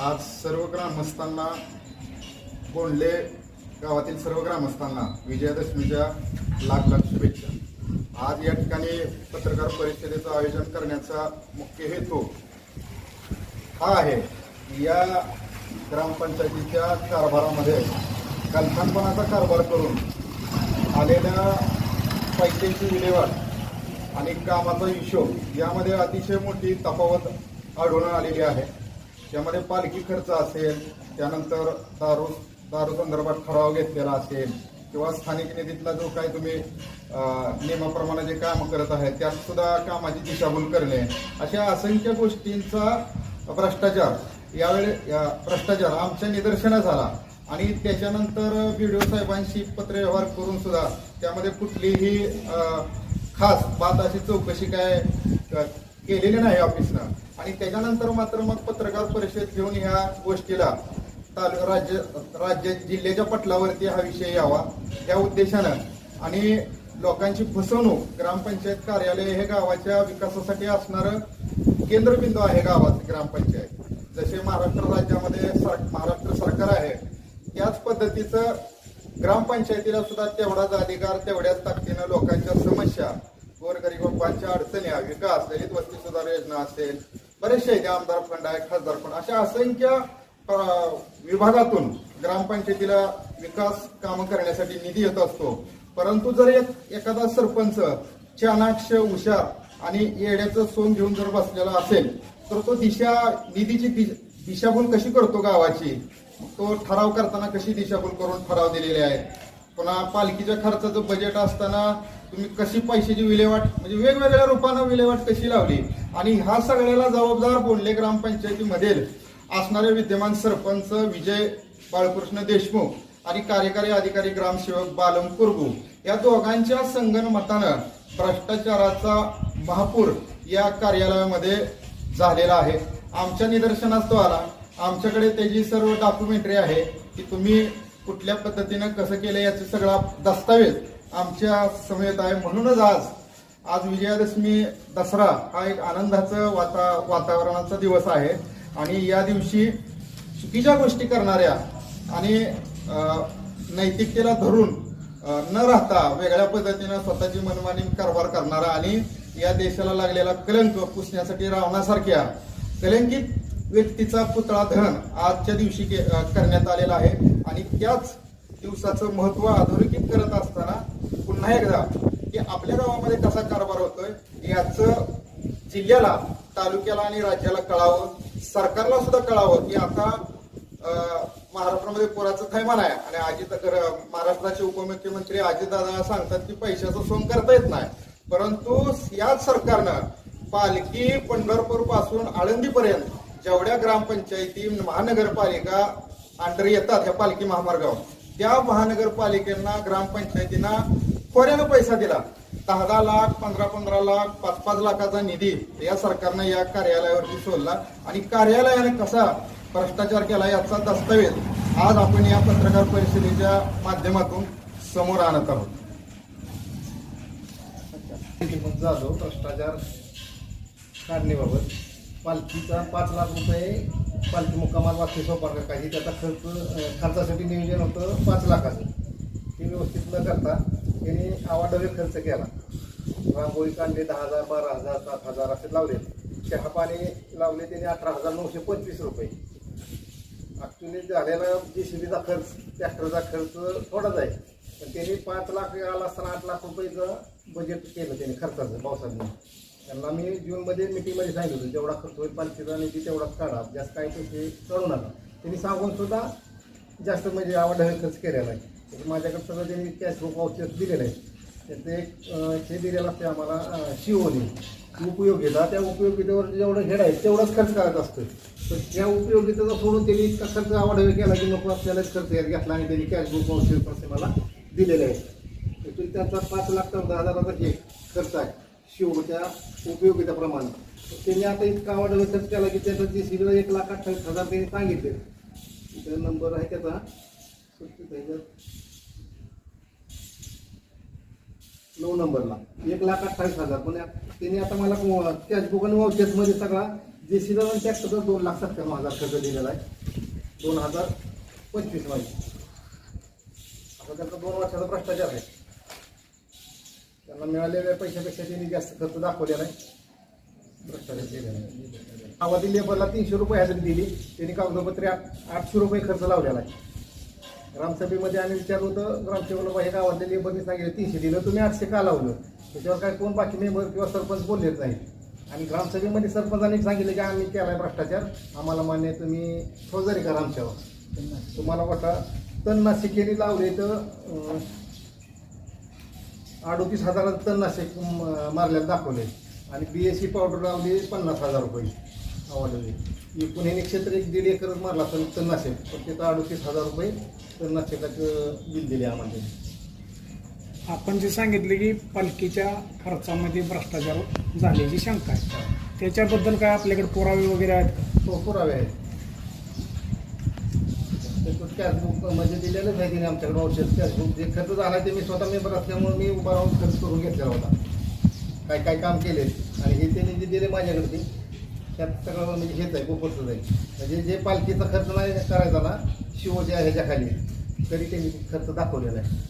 आज सर्व ग्रामस्थांना कोंडले गावातील सर्व ग्रामस्थांना विजयादशमीच्या लाख लाख शुभेच्छा. आज या ठिकाणी पत्रकार परिषदेचं आयोजन करण्याचा मुख्य हेतू हा आहे या ग्रामपंचायतीच्या कारभारामध्ये कल्पनपणाचा कारभार करून आलेल्या पैशांची विल्हेवाट आणि कामाचा हिशोब यामध्ये अतिशय मोठी तफावत आढळून आलेली आहे. त्यामध्ये पालखी खर्च असेल त्यानंतर दारू दारू संदर्भात ठराव घेतलेला असेल किंवा स्थानिक निधीतला जो काही तुम्ही नियमाप्रमाणे जे काम करत आहे त्यात सुद्धा कामाची दिशाभूल करणे. अशा असंख्य गोष्टींचा भ्रष्टाचार यावेळी या भ्रष्टाचार आमच्या निदर्शनास आला. आणि त्याच्यानंतर बीडीओ साहेबांशी पत्रव्यवहार करून सुद्धा त्यामध्ये कुठलीही खास बात अशी चौकशी काय केलेली नाही ऑफिसनं. आणि त्याच्यानंतर मात्र मग पत्रकार परिषद घेऊन ह्या गोष्टीला राज्य राज्य जिल्ह्याच्या पटलावरती हा विषय यावा या उद्देशानं. आणि लोकांची फसवणूक ग्रामपंचायत कार्यालय हे गावाच्या विकासासाठी असणारं केंद्रबिंदू आहे गावात ग्रामपंचायत. जसे महाराष्ट्र राज्यामध्ये सर महाराष्ट्र सरकार आहे त्याच पद्धतीचं ग्रामपंचायतीला सुद्धा तेवढाच अधिकार तेवढ्याच ताकदीनं लोकांच्या समस्या गोरगरिबांच्या अडचणी विकास दलित वस्ती सुधार योजना असेल बरेचसे आहेत. आमदार फंड आहे खासदार फंड. अशा असंख्य विभागातून ग्रामपंचायतीला विकास कामं करण्यासाठी निधी येत असतो. परंतु जर एक एखादा सरपंच चाणाक्ष हुशार आणि येड्याचं सोन घेऊन जर बसलेला असेल तर तो दिशा निधीची दिशाभूल कशी करतो गावाची? तो ठराव करताना कशी दिशाभूल करून ठराव दिलेले आहेत? पुन्हा पालखीच्या खर्चाचं बजेट असताना तुम्ही कशी पैशाची विल्हेवाट म्हणजे वेगवेगळ्या रूपानं विल्हेवाट कशी लावली? आणि हा सगळ्याला जबाबदार बोंडले ग्रामपंचायतीमध्ये असणारे विद्यमान सरपंच विजय बाळकृष्ण देशमुख आणि कार्यकारी अधिकारी ग्रामसेवक बालम कुरबू या दोघांच्या संगणमतानं भ्रष्टाचाराचा महापूर या कार्यालयामध्ये झालेला आहे. आमच्या निदर्शनास तो आला. आमच्याकडे त्याची सर्व डॉक्युमेंटरी आहे की तुम्ही कुठल्या पद्धतीनं कसं केलं याचे सगळा दस्तावेज आमच्या समेत आहे. म्हणूनच आज आज विजयादशमी दसरा हा एक आनंदाचं वाता वातावरणाचा दिवस आहे. आणि या दिवशी चुकीच्या गोष्टी करणाऱ्या आणि नैतिकतेला धरून न राहता वेगळ्या पद्धतीनं स्वतःची मनमानी कारभार करणारा आणि या देशाला लागलेला कलंक पुसण्यासाठी रावणासारख्या कलंकित व्यक्तीचा पुतळा दहन आजच्या दिवशी करण्यात आलेला आहे. आणि त्याच दिवसाचं महत्त्व अधोरेखित करत असताना पुन्हा एकदा की आपल्या गावामध्ये कसा कारभार होतोय याचं जिल्ह्याला तालुक्याला आणि राज्याला कळावं सरकारला सुद्धा कळावं की आता महाराष्ट्रामध्ये पुराचं थैमान आहे. आणि अजित महाराष्ट्राचे उपमुख्यमंत्री अजितदादा सांगतात की पैशाचं सोंग करता येत नाही. परंतु याच सरकारनं पालखी पंढरपूरपासून आळंदीपर्यंत जेवढ्या ग्रामपंचायती महानगरपालिका अंडर येतात ह्या पालखी महामार्गावर त्या महानगरपालिकेना ग्रामपंचायतींना खोऱ्यानं पैसा दिला. दहा दहा लाख पंधरा पंधरा लाख पाच पाच लाखाचा निधी या सरकारनं या कार्यालयावरती सोडला. आणि कार्यालयाने कसा भ्रष्टाचार केला याचा दस्तावेज आज आपण या पत्रकार परिषदेच्या माध्यमातून समोर आणत आहोत. किंमत जाधव भ्रष्टाचार काढणीबाबत. पालखीचा पाच लाख रुपये पालखी मुक्कामाल वाक्य सोपार काही. त्याचा खर्च खर्चासाठी नियोजन होतं पाच लाखाचं. ते व्यवस्थित न करता त्याने आवाडवे खर्च केला. रांगोळी कांदे दहा हजार बारा हजार सात हजार असे लावले. चहा पाणी लावले त्याने अठरा हजार नऊशे पंचवीस रुपये. ॲक्च्युली झालेला जे शिबीचा खर्च ट्रॅक्टरचा खर्च थोडाच आहे. पण त्याने पाच लाख आला असताना आठ लाख रुपयेचं बजेट केलं त्याने खर्चाचं पावसाने. त्यांना मी जूनमध्ये मिटिंगमध्ये सांगितलं होतं जेवढा खर्च होईल पालखीचा निधी तेवढाच काढा जास्त काही पैसे करू नका. त्यांनी सांगून सुद्धा जास्त म्हणजे आवड खर्च केलेला नाही. तर माझ्याकडे सगळं त्यांनी कॅश बुक औषध दिलेलं आहे त्याचं एक हे दिलेलं असते आम्हाला शिवोनी उपयोगिता त्या उपयोगितेवर जेवढं हेड आहे तेवढाच खर्च करत असतो. तर त्या उपयोगितेचा सोडून त्यांनी इतका खर्च आवड केला की नको आपल्यालाच खर्च घेतला आणि त्यांनी कॅश बुक औषध पैसे मला दिलेले आहे तर त्यांचा पाच लाख दहा हजाराचा हे खर्च आहे. त्या उपयोगिताप्रमाणे त्यांनी आता इतका आवडलं खर्च केला की त्याचा जी शिबिर एक लाख अठ्ठावीस हजार त्यांनी सांगितले. इथं नंबर आहे त्याचा. नऊ नंबरला. एक लाख अठ्ठावीस हजार. पण त्यांनी आता मला कॅश बुक आणि सगळा जे सगळा जेसीला ट्रॅक्टरचा दोन लाख सत्त्याण्णव हजार खर्च दिलेला आहे. दोन हजार पंचवीसमध्ये. आता त्याचा दोन वर्षाचा भ्रष्टाचार आहे. त्यांना मिळालेल्या पैशापेक्षा त्यांनी जास्त खर्च दाखवलेला आहे. भ्रष्टाचार केलेला आहे. गावातील लेबरला तीनशे रुपये हजेरी दिली. त्यांनी कागदपत्रे आठ- आठशे रुपये खर्च लावलेला आहे. ग्रामसभेमध्ये आम्ही विचारलं होतं ग्रामसेवक हे गावातल्या लेबरने सांगितलं तीनशे दिलं. तुम्ही आठशे का लावलं? त्याच्यावर काय कोण बाकी मेंबर किंवा सरपंच बोललेच नाही आणि ग्रामसभेमध्ये सरपंचांनी सांगितलं की आम्ही केला आहे भ्रष्टाचार. आम्हाला मान्य तुम्ही फौजारी करा आमच्यावर. तुम्हाला वाटा तन्नाशिकेने लावले तर अडोतीस हजाराचं तणनाशक मारल्याला दाखवले आणि बी एस सी पावडर लावली पन्नास हजार रुपये. आवडले एकूण हे क्षेत्र एक दीड एकरच मारला तण तणनाशक. पण तिथं अडोतीस हजार रुपये तणनाशकाचं बिल दिले आम्हाला. आपण जे सांगितले की पालखीच्या खर्चामध्ये भ्रष्टाचार झाल्याची शंका आहे. त्याच्याबद्दल काय आपल्याकडे पुरावे वगैरे आहेत का? हो पुरावे आहेत. कॅशबुक म्हणजे दिलेलंच आहे तिने आमच्याकडे औषध कॅशबुक जे खर्च झाला ते मी स्वतः मेंबर असल्यामुळे मी उभा राहून खर्च करून घेतलेला होता. काय काय काम केले. आणि हे त्यांनी जे दिले माझ्याकडे ते त्यात सगळं म्हणजे हेच आहे गोपरच आहे. म्हणजे जे पालखीचा खर्च नाही करायचा ना शिवच्या ह्याच्या खाली तरी त्यांनी खर्च दाखवलेला आहे.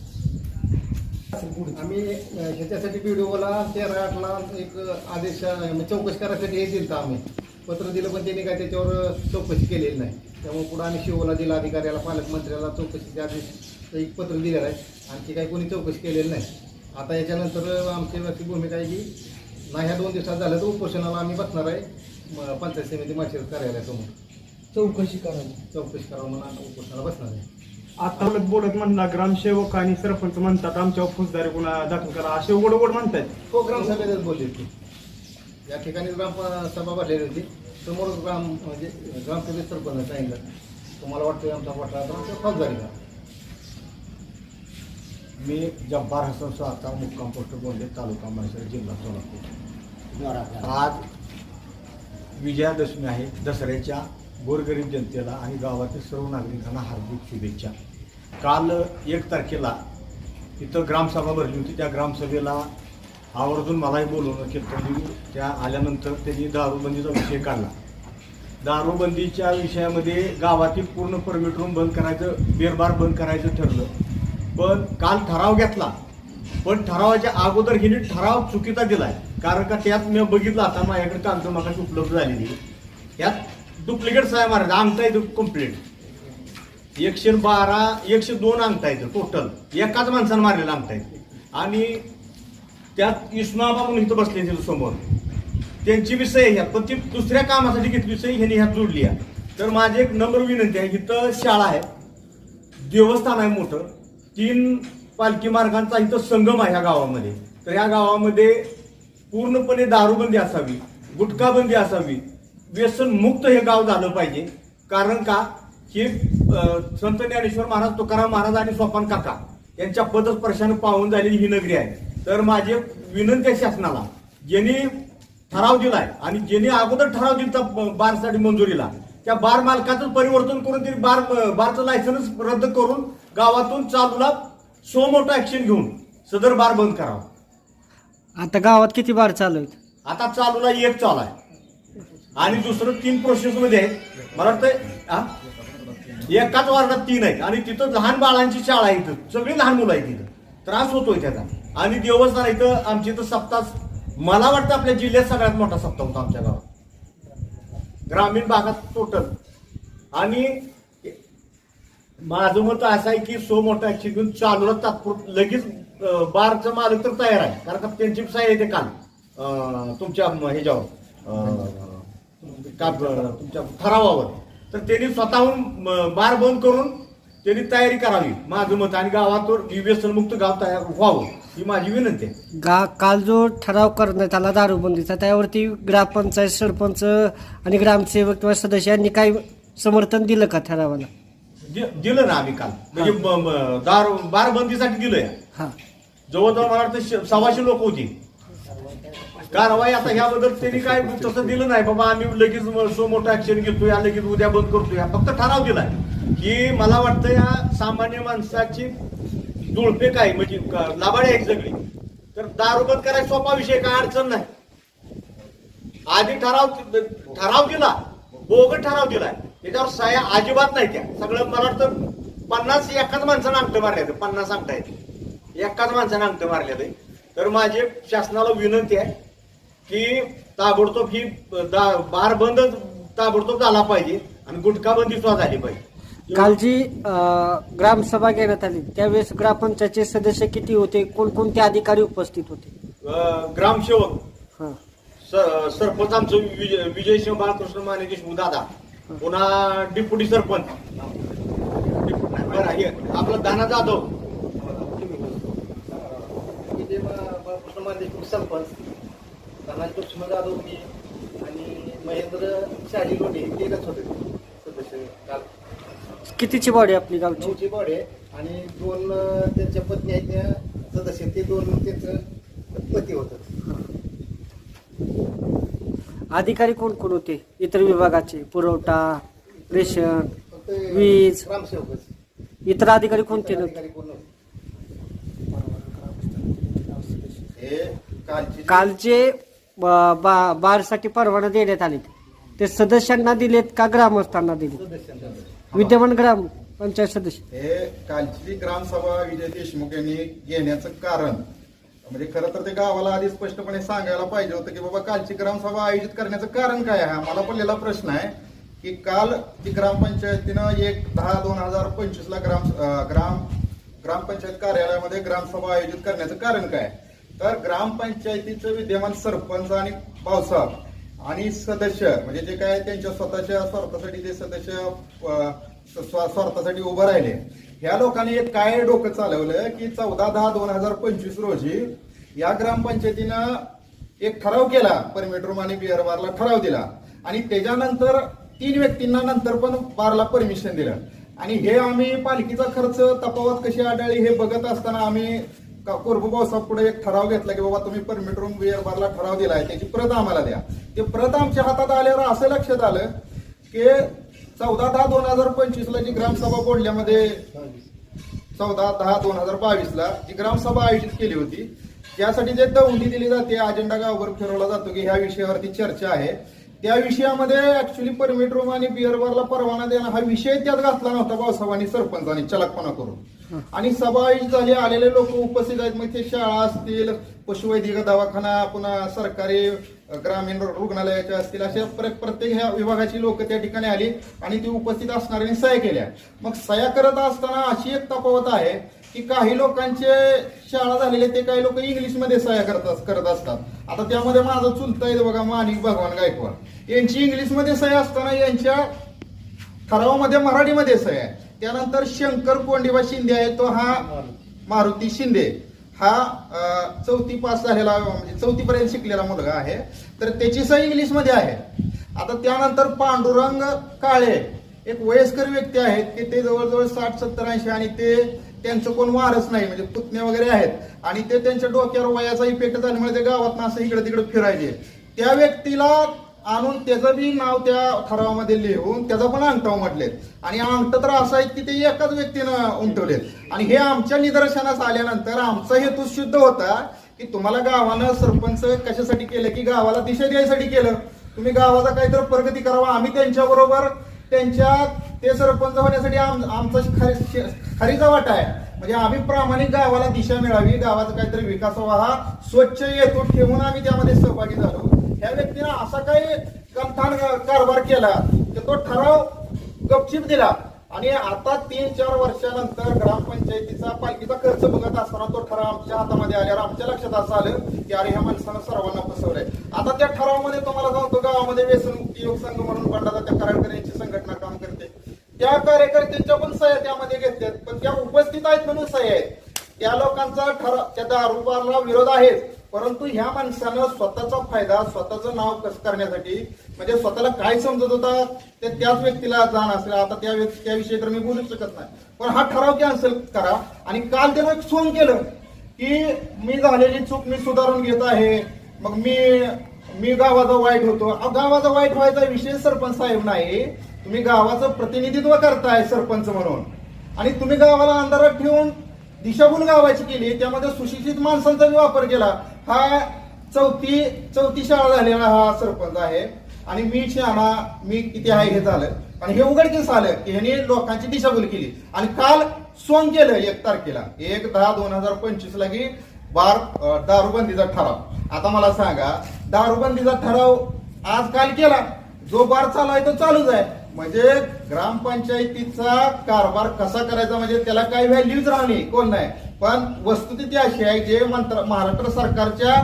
आम्ही ह्याच्यासाठी व्हिडिओला तेरा आठला एक आदेश म्हणजे चौकशी करायसाठी हे दिलं आम्ही. पत्र दिलं पण त्यांनी काय त्याच्यावर चौकशी केलेली नाही. त्यामुळे पुढे आम्ही शिवला दिला अधिकाऱ्याला पालकमंत्र्याला चौकशीचे आदेश एक पत्र दिलेलं आहे. आणखी काही कोणी चौकशी केलेली नाही. आता याच्यानंतर आमची भूमिका आहे की नाही ह्या दोन दिवसात झालं तर उपोषणाला आम्ही बसणार आहे म- पंचायत समिती माशिर कार्यालयासमोर. चौकशी करावी. चौकशी करावं म्हणून आता उपोषणाला बसणार आहे. आता बोलत बोलत म्हणला ग्रामसेवक आणि सरपंच म्हणतात आमच्यावर फौजदारी गुन्हा दाखल करा असे उघड उघड म्हणतात हो ग्रामसभेतच बोलली होती या ठिकाणी ग्रामसभा भरलेली होती. समोर ग्राम म्हणजे ग्रामसभेत सरपंच सांगितलं तुम्हाला वाटतं आमचा वाटला तर आमच्या फौजदारी करा मी जब्बार हसन आता मुक्काम पोस्ट बोलले तालुका म्हैसूर जिल्हा सोलापूर. आज विजयादशमी आहे. दसऱ्याच्या गोरगरीब जनतेला आणि गावातील सर्व नागरिकांना हार्दिक शुभेच्छा. काल एक तारखेला इथं ग्रामसभा भरली होती. त्या ग्रामसभेला आवर्जून मलाही बोलवणं केलं त्या आल्यानंतर त्यांनी दारूबंदीचा विषय काढला. दारूबंदीच्या विषयामध्ये गावातील पूर्ण परमिट रूम बंद करायचं बेरबार बंद करायचं ठरलं. पण काल ठराव घेतला. पण ठरावाच्या अगोदर हिने ठराव चुकीचा दिलाय. कारण का त्यात मी बघितलं आता माझ्याकडे कामचं मागाशी उपलब्ध झालेली. त्यात डुप्लिकेट साहेब मारायचं अंगता येतो कंप्लीट एकशे बारा एकशे दोन अंगता येतं टोटल एकाच माणसानं मारलेलं अंगता येतं आणि त्यात इस्माबा म्हणून इथं बसले तिथं समोर. त्यांची बी सही ह्यात पण ती दुसऱ्या कामासाठी घेतली सही ह्यांनी ह्यात जोडली आहे. तर माझी एक नम्र विनंती आहे इथं शाळा आहे देवस्थान आहे मोठं. तीन पालखी मार्गांचा इथं संगम आहे ह्या गावामध्ये. तर ह्या गावामध्ये पूर्णपणे दारूबंदी असावी गुटखाबंदी असावी व्यसन मुक्त हे गाव झालं पाहिजे. कारण का? हे संत ज्ञानेश्वर महाराज तुकाराम महाराज आणि सोपान काका यांच्या पदस्पर्शाने पाहून झालेली ही नगरी आहे. तर माझी विनंती आहे शासनाला ज्यांनी ठराव दिलाय आणि ज्यांनी अगोदर ठराव दिला बारसाठी मंजुरीला त्या बार मालकाचं परिवर्तन करून त्यांनी बार बारचं लायसन्स रद्द करून गावातून चालूला सो मोठं ऍक्शन घेऊन सदर बार बंद करावा. आता गावात किती बार चालू आहेत? आता चालूला एक चालू आहे. आणि दुसरं तीन प्रोसेस मध्ये आहे मला वाटतं? एकाच वार्डात तीन आहेत आणि तिथं लहान बाळांची शाळा आहे इथं. सगळी लहान मुलं आहेत तिथं त्रास होतोय त्याचा. आणि देवस्थान इथं आमची इथं सप्ताह मला वाटतं आपल्या जिल्ह्यात सगळ्यात मोठा सप्ताह होता आमच्या गावात. ग्रामीण भागात टोटल आणि माझं मत असं आहे की सो मोठा ऍक्शन घेऊन चालूला तात्पुर लगेच बारचं मालक तर तयार आहे. कारण का त्यांची साय येते काल. तुमच्या ह्याच्यावर का तुमच्या ठरावावर. तर त्यांनी स्वतःहून बार बंद करून त्यांनी तयारी करावी. माझं मत आणि गावातून व्यसनमुक्त गाव तयार व्हावं ही माझी विनंती आहे. गा काल जो ठराव करण्यात आला दारूबंदीचा त्यावरती ग्रामपंचायत सरपंच आणि ग्रामसेवक किंवा सदस्य यांनी काही समर्थन दिलं का ठरावाला? दि- दिलं ना आम्ही काल. म्हणजे दार बारबंदीसाठी दिलंय. हा. जवळजवळ मला वाटतं श- सव्वाशे लोक होती. कारवाई आता ह्याबद्दल त्यांनी काय तसं दिलं नाही. बाबा आम्ही लगेच म- सो मोठं ऍक्शन घेतोय या लगेच उद्या बंद करतोय. फक्त ठराव दिलाय. की मला वाटतं या सामान्य माणसाची जुळपे काय? म्हणजे लाभाडे आहेत सगळी. तर दारू बंद करायचा सोपा विषय काय अडचण नाही. आधी ठराव ठराव दिला. बोग ठराव दिलाय त्याच्यावर सह्या अजिबात नाही त्या. सगळं मला वाटतं पन्नास एकाच माणसानं अंगठं मारले पन्नास अंगठा आहेत. एकाच माणसानं अंगठं मारले तर माझी शासनाला विनंती आहे की ताबडतोब ही दा- बार बंद ताबडतोब झाला पाहिजे आणि गुटखाबंदी सुद्धा झाली पाहिजे. काल जी अं, ग्रामसभा घेण्यात आली. त्यावेळेस ग्रामपंचायतचे सदस्य किती होते? कोणकोणते अधिकारी उपस्थित होते? अं, ग्रामसेवक. हां. स- सरपंच आमचं विजय विजयसिंह बाळकृष्ण माने देशमुख दादा पुन्हा डिप्युटी सरपंच. डिप्युटी नाही, बरं हे आपलं दाना जाधव. सरपंच. धनाजी जाधव मी आणि महेंद्र शाही लोटे तेच होते सदस्य. काल कितीची बॉडी आपली गावची? नऊची बॉडी आहे आणि दोन अं, त्यांच्या पत्नी आहेत त्या सदस्य ते दोन त्यांचं पती होतं. अधिकारी कोण कोण होते? इतर विभागाचे पुरवठा रेशन फक्त वीज. ग्रामसेवकच. इतर अधिकारी कोणते नव्हते? अधिकारी कोण नव्हते. हे कालची कालचे ब- बा- बारसाठी परवाना देण्यात आले. ते सदस्यांना दिलेत का ग्रामस्थांना दिले सदस्यांचा विद्यमान ग्राम पंचायत सदस्य. हे कालची ग्रामसभा विजय देशमुख यांनी घेण्याचं कारण. म्हणजे खरं तर ते गावाला आधी स्पष्टपणे सांगायला पाहिजे होतं की बाबा कालची ग्रामसभा आयोजित करण्याचं कारण काय आहे? हा मला पडलेला प्रश्न आहे की काल ती ग्रामपंचायतीनं एक दहा दोन हजार पंचवीस ला ग्राम ग्राम ग्रामपंचायत कार्यालयामध्ये ग्रामसभा आयोजित करण्याचं कारण काय? तर ग्रामपंचायतीचं विद्यमान सरपंच आणि पावसाळ आणि सदस्य म्हणजे जे काय त्यांच्या स्वतःच्या स्वार्थासाठी जे सदस्य स्व- स्वार्थासाठी उभं राहिले ह्या लोकांनी एक काय डोकं चालवलं की चौदा दहा दोन हजार पंचवीस रोजी या ग्रामपंचायतीनं एक ठराव केला परमिट रूम आणि बिअर बारला ठराव दिला. आणि त्याच्यानंतर तीन व्यक्तींना नंतर पण बारला परमिशन दिलं. आणि हे आम्ही पालखीचा खर्च तफावत कशी आढळली हे बघत असताना आम्ही कोरबू पावसात पुढे एक ठराव घेतला की बाबा तुम्ही परमिट रूम बिअर बारला ठराव दिलाय त्याची प्रत आम्हाला द्या. ते प्रत आमच्या हातात आल्यावर असं लक्षात आलं की चौदा दहा दोन हजार पंचवीस ला जी ग्रामसभा बोलल्यामध्ये चौदा दहा दोन हजार बावीस ला जी ग्रामसभा आयोजित केली होती त्यासाठी जे दौंडी दिली जाते अजेंडा गावभर फिरवला जातो की ह्या विषयावरती चर्चा आहे. त्या विषयामध्ये ऍक्च्युली परमिट रूम आणि बिअर बारला परवाना देणं हा विषय त्यात घातला नव्हता भाऊसाहेबांनी सरपंचांनी चलाकपणा करून. आणि सभा आयोजित झाली. आलेले लोक उपस्थित आहेत. मग ते शाळा असतील पशुवैद्यक दवाखाना पुन्हा सरकारी ग्रामीण रुग्णालयाच्या असतील अशा प्रत्येक ह्या विभागाची लोक त्या ठिकाणी आली आणि ती उपस्थित असणाऱ्यांनी सह्या केल्या. मग सह्या करत असताना अशी एक तफावत आहे की काही लोकांचे शाळा झालेले ते काही लोक इंग्लिशमध्ये सह्या करत करत असतात. आता त्यामध्ये माझं चुलता आहे बघा माणिक भगवान गायकवाड. यांची इंग्लिशमध्ये सह्या असताना यांच्या ठरावामध्ये मराठीमध्ये सह्या आहे. त्यानंतर शंकर कोंडिबा शिंदे आहे तो हा मारुती शिंदे. हा चौथी पास झालेला म्हणजे चौथी पर्यंत शिकलेला मुलगा आहे. तर त्याची सही इंग्लिशमध्ये आहे. आता त्यानंतर पांडुरंग काळे एक वयस्कर व्यक्ती आहेत की ते जवळजवळ साठ सत्तर ऐंशी आणि ते त्यांचं कोण वारस नाही म्हणजे पुतणे वगैरे आहेत. आणि ते त्यांच्या डोक्यावर वयाचा इफेक्ट झाल्यामुळे ते गावात असं इकडे तिकडे फिरायचे. त्या व्यक्तीला आणून त्याचं बी नाव त्या ठरावामध्ये लिहून त्याचा पण अंगठाव म्हटले आणि अंगठ तर असं आहे की ते एकाच व्यक्तीनं उमटवलेत. आणि हे आमच्या निदर्शनास आल्यानंतर आमचा हेतू शुद्ध होता की तुम्हाला गावानं सरपंच कशासाठी केलं की गावाला दिशा द्यायसाठी केलं. तुम्ही गावाचा काहीतरी प्रगती करावा आम्ही त्यांच्याबरोबर त्यांच्या ते सरपंच होण्यासाठी आम- आमचा खरी खरीचा वाटा आहे. म्हणजे आम्ही प्रामाणिक गावाला दिशा मिळावी गावाचा काहीतरी विकास व्हावा हा स्वच्छ हेतू ठेवून आम्ही त्यामध्ये सहभागी झालो. ह्या व्यक्तीनं असा काही गलथान कारभार केला की तो ठराव गपचीप दिला. आणि आता तीन चार वर्षानंतर ग्रामपंचायतीचा पालखीचा खर्च बघत असताना तो ठराव आमच्या हातामध्ये आल्यावर आमच्या लक्षात असं आलं की अरे ह्या माणसानं सर्वांना फसवलंय. आता त्या ठरावामध्ये तुम्हाला सांगतो गावामध्ये व्यसनमुक्ती योग संघ म्हणून बंडाचा त्या कराडकर यांची संघटना काम करते. त्या कार्यकर्त्यांच्या पण सह्या त्यामध्ये घेतल्यात पण त्या उपस्थित आहेत म्हणून सह्या आहेत. त्या लोकांचा ठराव त्या दारूबारला विरोध आहेच. परंतु ह्या माणसानं स्वतःचा फायदा स्वतःचं नाव कसं करण्यासाठी म्हणजे स्वतःला काय समजत होता ते त्याच व्यक्तीला जाण असेल. आता त्या व्यक्ती त्याविषयी तर मी बोलू शकत नाही. पण हा ठराव कॅन्सल करा. आणि काल त्यानं एक सोन केलं की मी झालेली चूक मी सुधारून घेत आहे. मग मी मी गावाचा वाईट होतो. अहो, गावाचा वाईट व्हायचा विषय सरपंच साहेब नाही. तुम्ही गावाचं प्रतिनिधित्व करताय सरपंच म्हणून. आणि तुम्ही गावाला अंधारात ठेवून दिशाभूल गावाची केली त्यामध्ये सुशिक्षित माणसांचा वापर केला. हा चौथी चौथी शाळा झालेला हा सरपंच आहे. आणि मी शाळा मी किती आहे हे झालं. आणि हे उघडकीस आलं की ह्यांनी लोकांची दिशाभूल केली. आणि काल सोन केलं एक तारखेला. एक दहा दोन हजार पंचवीस की बार दारूबंदीचा ठराव. आता मला सांगा दारूबंदीचा ठराव आज काल केला. जो बार चालू आहे तो चालूच आहे. म्हणजे ग्रामपंचायतीचा कारभार कसा करायचा? म्हणजे त्याला काही व्हॅल्यूच राहणे कोण नाही. पण वस्तुस्थिती अशी आहे जे मंत्र महाराष्ट्र सरकारच्या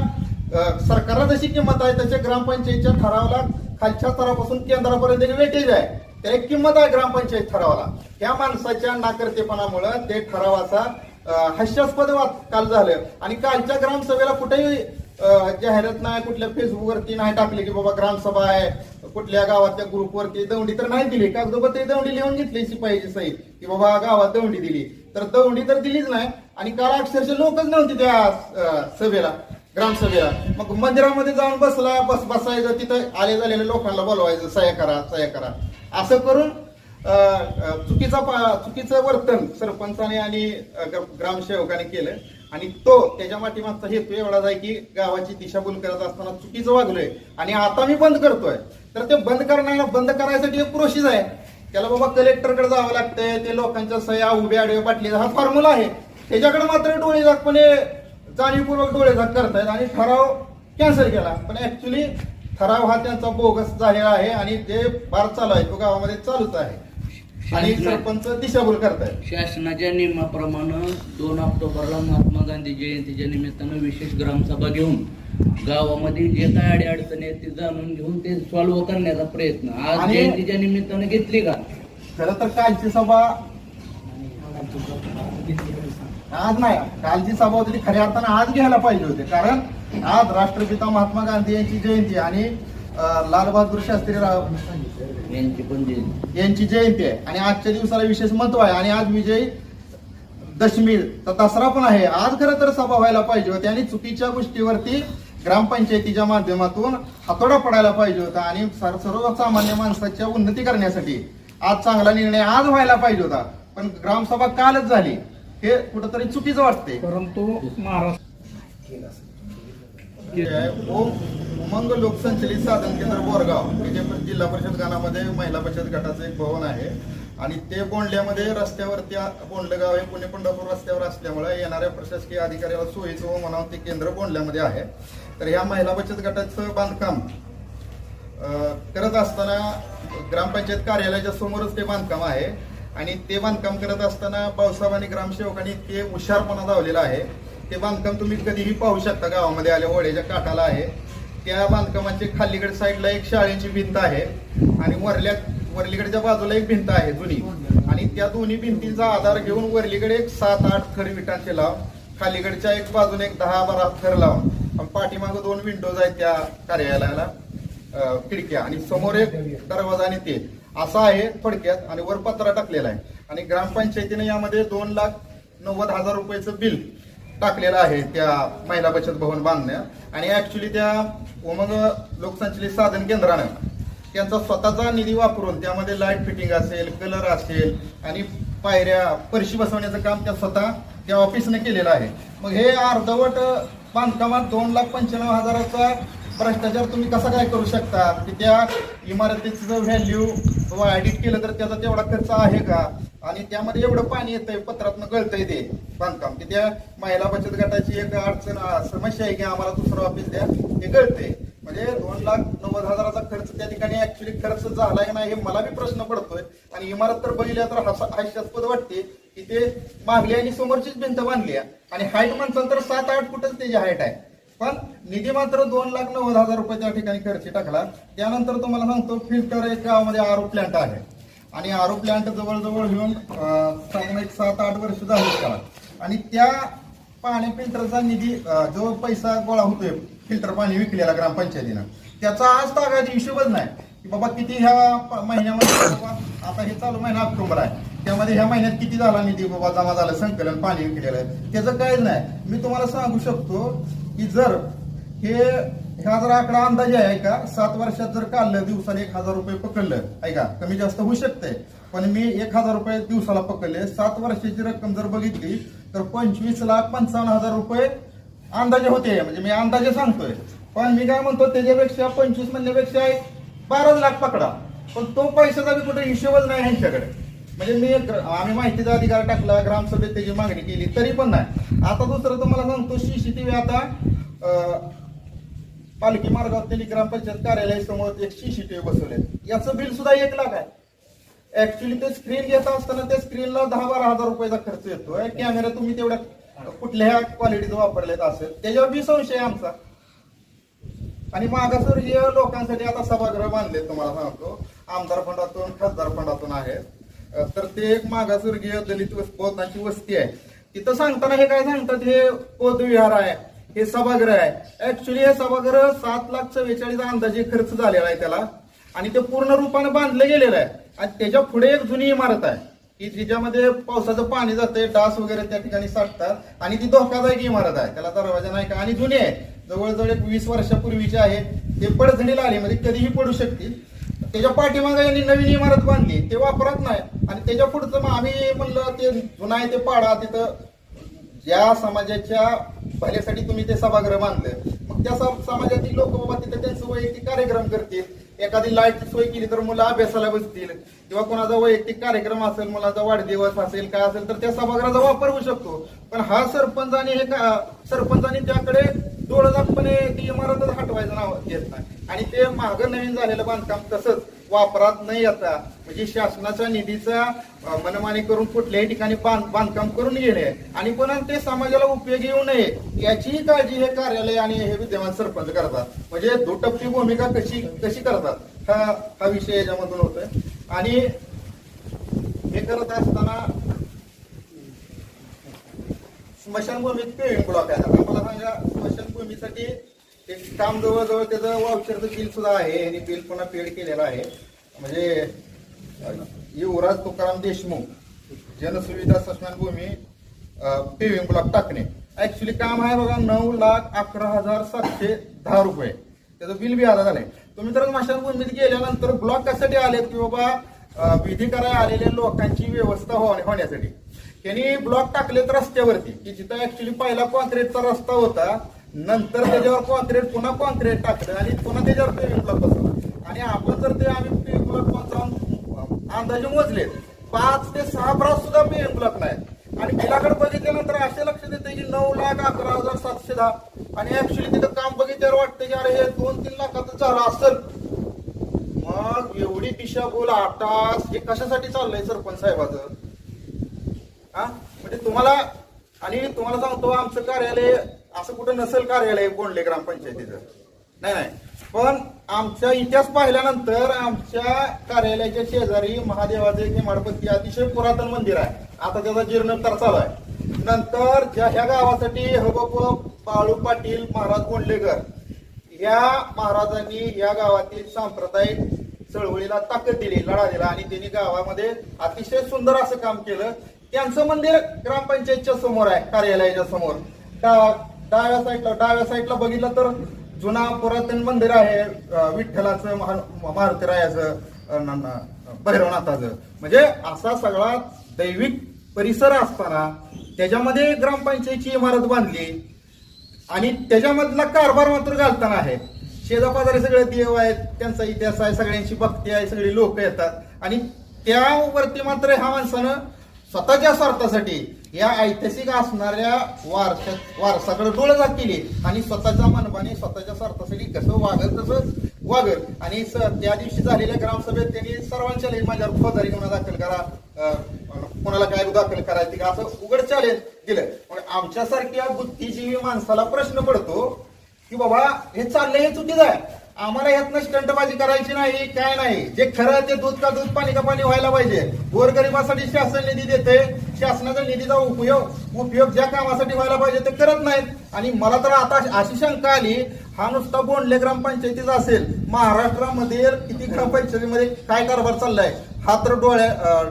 सरकारला जशी किंमत आहे तशी ग्रामपंचायतीच्या ठरावाला खालच्या स्तरापासून केंद्रापर्यंत एक वेटेज आहे. त्याला एक किंमत आहे ग्रामपंचायत ठरावाला. त्या माणसाच्या नाकर्तेपणामुळं ते ठरावाचा हास्यास्पद वाद काल झालं. आणि कालच्या ग्रामसभेला कुठेही जाहिरात नाही कुठल्या फेसबुकवरती नाही टाकले की बाबा ग्रामसभा आहे कुठल्या गावातल्या ग्रुपवरती दौंडी तर नाही दिली. कागदोपत्री दौंडी लिहून घेतली शिपाईची सही की बाबा गावात दौंडी दिली. तर दौंडी तर दिलीच नाही. आणि काल अक्षरशः लोकच नव्हती त्या सभेला ग्रामसभेला मग मंदिरामध्ये जाऊन बसला बस बसायचं तिथं आले झालेल्या लोकांना बोलवायचं सह्या करा सह्या करा. असं करून चुकीचा पा- चुकीचं वर्तन सरपंचाने आणि ग्रामसेवकाने केलं. आणि तो त्याच्या पाठीमागचा हेतू एवढाच आहे की गावाची दिशाभूल करत असताना चुकीचं वागलोय. आणि आता मी बंद करतोय. तर ते बंद करण्याला बंद करायसाठी एक प्रोसेस आहे. त्याला बाबा कलेक्टरकडे जावं लागतंय. ते लोकांच्या सह्या उभ्या आडव्या बाटलीचा हा फॉर्म्युला आहे. त्याच्याकडे मात्र डोळे झाकपणे जाणीवपूर्वक डोळे झाक करतायत. आणि ठराव कॅन्सल केला. पण ऍक्च्युली ठराव हा त्यांचा बोगस झालेला आहे. आणि जे बार चालू आहे तो गावामध्ये चालूच आहे. आणि सरपंच दिशाभूल करतायत. शासनाच्या नियमाप्रमाणे दोन ऑक्टोबरला महात्मा गांधी जयंतीच्या निमित्तानं विशेष ग्रामसभा घेऊन गावामध्ये जे काय अडी अडचणी आहेत ते जाणून घेऊन ते सॉल्व्ह करण्याचा प्रयत्न आज आणि- जयंतीच्या निमित्तानं घेतली का? खरं तर कालची सभा आज नाही कालची सभा होती ती खऱ्या अर्थानं आज घ्यायला पाहिजे होते. कारण आज राष्ट्रपिता महात्मा गांधी यांची जयंती आणि अं, लालबहादूर शास्त्री राव यांची पण जयंती. यांची जयंती आहे. आणि आजच्या दिवसाला विशेष महत्त्व आहे. आणि आज विजय दशमी तर दसरा पण आहे. आज खरं तर सभा व्हायला पाहिजे होती. आणि चुकीच्या गोष्टीवरती ग्रामपंचायतीच्या माध्यमातून हातोडा पडायला पाहिजे होता. आणि सर्व सर्वसामान्य माणसाच्या उन्नती करण्यासाठी आज चांगला निर्णय आज व्हायला पाहिजे होता. पण ग्रामसभा कालच झाली. हे कुठंतरी चुकीचं वाटते परंतु महाराष्ट्र वो उमंग लोकसंचलित साधन केंद्र बोरगाव. हे जे जिल्हा परिषद गानामध्ये महिला बचत गटाचं एक भवन आहे. आणि ते बोंडल्यामध्ये रस्त्यावरती बोंडलं गाव हे पुणे पंढरपूर रस्त्यावर असल्यामुळे येणाऱ्या प्रशासकीय अधिकाऱ्याला सोयीचं व म्हणावं ते केंद्र बोंडल्यामध्ये आहे. तर ह्या महिला बचत गटाचं बांधकाम करत असताना ग्रामपंचायत कार्यालयाच्या समोरच ते बांधकाम आहे. आणि ते बांधकाम करत असताना पावसाहेब आणि ग्रामसेवकांनी ते हुशारपणा धावलेला आहे. ते बांधकाम तुम्ही कधीही पाहू शकता गावामध्ये आल्या होळ्याच्या काठाला आहे त्या बांधकामाची खालीकडे साईडला एक शाळेची भिंत आहे आणि वरल्या वरलीकडच्या बाजूला एक भिंत आहे जुनी. आणि त्या दोन्ही भिंतींचा आधार घेऊन वरलीकडे एक सात आठ थर विटांचे लाव खालीकडच्या एक बाजूने एक दहा बारा थर लावून आणि पाठीमागं दोन विंडोज आहेत त्या कार्यालयाला खिडक्या आणि समोर एक दरवाजा आणि ते. असा आहे थोडक्यात आणि वर पत्रा टाकलेला आहे. आणि ग्रामपंचायतीने यामध्ये दोन लाख नव्वद हजार रुपयाचं बिल टाकलेलं आहे त्या महिला बचत भवन बांधण्या. आणि ऍक्च्युली त्या उमंग लोकसंचलित साधन केंद्रानं त्यांचा स्वतःचा निधी वापरून त्यामध्ये लाइट फिटिंग असेल कलर असेल आणि पायऱ्या फरशी बसवण्याचं काम त्या स्वतः त्या ऑफिसने केलेलं आहे. मग हे अर्धवट बांधकामात दोन लाख पंच्याण्णव हजाराचा भ्रष्टाचार तुम्ही कसा काय करू शकता? की त्या इमारतीचं व्हॅल्यू एडिट केलं तर त्याचा तेवढा खर्च आहे का? आणि त्यामध्ये एवढं पाणी येतंय पत्रातनं गळतंय ते बांधकाम. की त्या महिला बचत गटाची एक अडचण समस्या आहे की आम्हाला दुसरं ऑफिस द्या ते गळतंय म्हणजे दोन लाख नव्वद हजाराचा खर्च त्या ठिकाणी ऍक्च्युली खर्च झालाय नाही हे मला बी प्रश्न पडतोय. आणि इमारत तर बघितल्या तर हास्यास्पद वाटते की ते मागली आणि समोरचीच भिंत बांधली आहे. आणि हाईट म्हणसाल तर सात आठ फुटच त्याची हाईट आहे. पण निधी मात्र दोन लाख नव्वद हजार रुपये त्या ठिकाणी खर्च टाकला. त्यानंतर तुम्हाला सांगतो फिल्टर एक गावामध्ये आरो प्लांट आहे. आणि आरो प्लांट जवळजवळ घेऊन साधारण एक सात आठ वर्ष झाली त्याला. आणि त्या पाणी फिल्टरचा निधी जो पैसा गोळा होतोय फिल्टर पाणी विकलेला ग्रामपंचायतीनं त्याचा आज तागाची हिशोबच नाही. की बाबा किती ह्या महिन्यामध्ये बाबा आता हे चालू महिना ऑक्टोबर आहे. त्यामध्ये ह्या महिन्यात किती झाला निधी बाबा जमा झालं संकलन पाणी विकलेलं आहे. त्याचं काहीच नाही. मी तुम्हाला सांगू शकतो की जर हे हा जर आकडा अंदाजे आहे का? सात वर्षात जर काढलं दिवसाला एक हजार रुपये पकडलं. ऐका कमी जास्त होऊ शकते. पण मी एक हजार रुपये दिवसाला पकडले. सात वर्षाची रक्कम जर बघितली तर पंचवीस लाख पंचावन्न हजार रुपये अंदाजे होते. म्हणजे मी अंदाजे सांगतोय. पण मी काय म्हणतो त्याच्यापेक्षा पंचवीस म्हणण्यापेक्षा एक बाराच लाख पकडा. पण तो पैशाचा बी कुठे हिशोबच नाही ह्यांच्याकडे. म्हणजे मी एक- आम्ही माहितीचा अधिकार टाकला ग्रामसभेत त्याची मागणी केली तरी पण नाही. आता दुसरं तुम्हाला सांगतो सीसीटीव्ही आता पालखी मार्गावर त्यांनी ग्रामपंचायत कार्यालयासमोर एक सीसीटीव्ही बसवले. याचं बिल सुद्धा एक लाख आहे. ऍक्च्युली ते स्क्रीन घेत असताना त्या स्क्रीनला दहा बारा हजार रुपयाचा खर्च येतोय कॅमेरा तुम्ही तेवढ्या कुठल्या क्वालिटीचा वापरलेत असेल त्याच्यावर बी संशय आहे आमचा. आणि मागासवर्गीय लोकांसाठी आता सभागृह बांधले तुम्हाला सांगतो. आमदार फंडातून खासदार फंडातून आहेत. तर ते एक मागासवर्गीय दलित बौद्धांची वस्ती आहे. तिथं सांगताना हे काय सांगतात हे बौद्धविहार आहे हे सभागृह आहे. ऍक्च्युली हे सभागृह सात लाख चव्वेचाळीस अंदाजे खर्च झालेला आहे त्याला. आणि ते पूर्ण रूपाने बांधलं गेलेलं आहे. आणि त्याच्या पुढे एक जुनी इमारत आहे. की जिच्यामध्ये पावसाचं पाणी जाते डास वगैरे त्या ठिकाणी साठतात. आणि ती धोकादायक इमारत आहे. त्याला दरवाजा नाही का? आणि जुनी आहे. जवळजवळ एक वीस वर्षापूर्वीची आहे. ते पडझडीला आली म्हणजे कधीही पडू शकतील. त्याच्या पाठीमागे यांनी नवीन इमारत बांधली ते वापरत नाही. आणि त्याच्या पुढचं मग आम्ही म्हणलं ते जुना आहे ते पाडा तिथं ज्या समाजाच्या भल्यासाठी तुम्ही ते सभागृह बांधलं. मग त्या समाजातील लोक बाबा तिथे त्यांचं वैयक्तिक कार्यक्रम करतील. एखादी लाइट सोय केली तर मुलं अभ्यासाला बसतील. किंवा कोणाचा वैयक्तिक कार्यक्रम असेल मुलाचा वाढदिवस असेल काय असेल तर त्या सभागृहाचा वापर होऊ शकतो. पण हा सरपंच आणि हे का सरपंचाने त्याकडे डोळदापणे ती इमारतच हटवायचं नाव घेत नाही. आणि ते मागं नवीन झालेलं बांधकाम तसंच वापरात नाही आता म्हणजे शासनाच्या निधीचा मनमानी करून कुठल्याही ठिकाणी बांध बांधकाम करून घेणे आणि पुन्हा ते समाजाला उपयोगी येऊ नये याचीही काळजी हे कार्यालय आणि हे विद्यमान सरपंच करतात. म्हणजे दुटप्पी भूमिका कशी कशी करतात हा हा विषय याच्यामधून होतोय. आणि हे करत असताना स्मशानभूमीत पेविंग ब्लॉक आहे. आता मला सांगा स्मशानभूमीसाठी ते काम जवळजवळ त्याचं वाउचरचं बिल सुद्धा आहे आणि बिल पुन्हा पेड केलेलं आहे. म्हणजे युवराज तुकाराम देशमुख जनसुविधा स्मशानभूमी पेविंग ब्लॉक टाकणे. ऍक्च्युली काम आहे बघा नऊ लाख अकरा हजार सातशे दहा रुपये. त्याचं बिल बी आला झालंय. तुम्ही तर स्मशानभूमीत गेल्यानंतर ब्लॉक कशासाठी आलेत की बाबा विधी करायला आलेल्या लोकांची व्यवस्था हो-, होण्यासाठी? त्यांनी ब्लॉक टाकलेत रस्त्यावरती की जिथं ऍक्च्युली पहिला कॉन्क्रीटचा रस्ता होता नंतर त्याच्यावर कॉन्क्रीट पुन्हा कॉन्क्रीट टाकलं आणि पुन्हा त्याच्यावर पेविंग ब्लॉक बसवला. आणि आपण जर ते आम्ही पेविंग ब्लॉक अंदाजे मोजले पाच ते सहा ब्रास सुद्धा पेविंग ब्लॉक नाही. आणि बिलाकडे बघितल्यानंतर असे लक्षात येते की नऊ लाख अकरा हजार सातशे दहा. आणि ऍक्च्युली तिथं काम बघितल्यावर वाटतं की अरे हे दोन तीन लाखाचं झालं असेल. मग एवढी दिशाभूल आटास हे कशासाठी चाललंय सरपंच साहेबाचं? हा? म्हणजे तुम्हाला आणि तुम्हाला सांगतो आमचं कार्यालय असं कुठं नसेल कार्यालय गोंडले ग्रामपंचायतीचं. नाही नाही. पण आमचा इतिहास पाहिल्यानंतर आमच्या कार्यालयाच्या शेजारी महादेवाचे किमाडपती अतिशय पुरातन मंदिर आहे. आता त्याचा जीर्णोद्धार चालू आहे. नंतर ज्या ह्या गावासाठी हबप बाळू पाटील महाराज गोंडलेकर या महाराजांनी या गावातील सांप्रदायिक चळवळीला ताकद दिली लढा दिला आणि त्यांनी गावामध्ये अतिशय सुंदर असं काम केलं. त्यांचं मंदिर ग्रामपंचायतच्या समोर आहे कार्यालयाच्या समोर. डाव्या साईडला डाव्या साईडला बघितलं तर जुना पुरातन मंदिर आहे विठ्ठलाचं महा- मारुतीरायाचं भैरवनाथाचं. म्हणजे असा सगळा दैविक परिसर असताना त्याच्यामध्ये ग्रामपंचायतची इमारत बांधली आणि त्याच्यामधला कारभार मात्र घालताना आहे. शेजापाजारी सगळे देव आहेत त्यांचा इतिहास आहे सगळ्यांची भक्ती आहे सगळी लोक येतात. आणि त्यावरती मात्र ह्या माणसानं स्वतःच्या स्वार्थासाठी या ऐतिहासिक असणाऱ्या वारसा वारसाकडे डोळा केली आणि स्वतःच्या मनमाने स्वतःच्या स्वार्थासाठी कसं वागल तसं वागल. आणि त्या दिवशी झालेल्या ग्रामसभेत त्यांनी सर्वांच्या लई माझ्यावर फौजदारी गुन्हा दाखल करा. कोणाला काय दाखल करायचं का असं उघड चॅलेंज दिलं. मग आमच्यासारख्या बुद्धिजीवी माणसाला प्रश्न पडतो की बाबा हे चाललंय हे चुकीचं आहे. आम्हाला यातनं स्टंटबाजी करायची नाही काय नाही. जे खरं ते दूध का दूध पाणी का पाणी व्हायला पाहिजे. गोरगरिबासाठी शासन निधी देते. शासनाचा निधीचा उपयोग उपयोग ज्या कामासाठी व्हायला पाहिजे ते करत नाहीत. आणि मला तर आता अशी शंका आली हा नुसता बोंडले ग्रामपंचायतीचा असेल. महाराष्ट्रामध्ये किती ग्रामपंचायतीमध्ये काय कारभार चाललाय? हा तर डोळ्या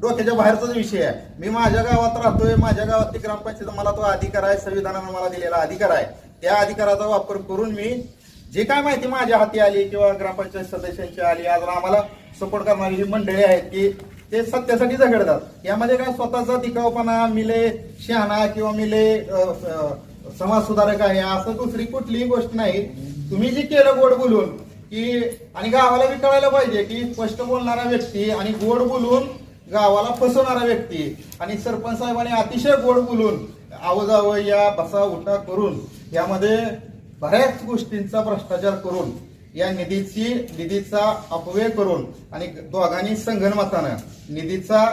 डोक्याच्या बाहेरचाच विषय आहे. मी माझ्या गावात राहतोय माझ्या गावातली ग्रामपंचायत मला तो अधिकार आहे संविधानानं मला दिलेला अधिकार आहे. त्या अधिकाराचा वापर करून मी जे काय माहिती माझ्या हाती आली किंवा ग्रामपंचायत सदस्यांची आली आज आम्हाला सपोर्ट करणारी जी मंडळी आहेत की ते सत्यासाठी झगडतात. यामध्ये काय स्वतःचा दिखावपणा मिले शहाणा किंवा मिले समाज सुधारक आहे असं दुसरी कुठलीही गोष्ट नाही. तुम्ही जी केलं गोड बोलून की आणि गावाला बी कळायला पाहिजे की स्पष्ट बोलणारा व्यक्ती आणि गोड बोलून गावाला फसवणारा व्यक्ती आणि सरपंच साहेबांनी अतिशय गोड बोलून आवजावं या बसा उठा करून यामध्ये बऱ्याच गोष्टींचा भ्रष्टाचार करून या निधीची निधीचा अपव्यय करून आणि दोघांनी संगणमतानं निधीचा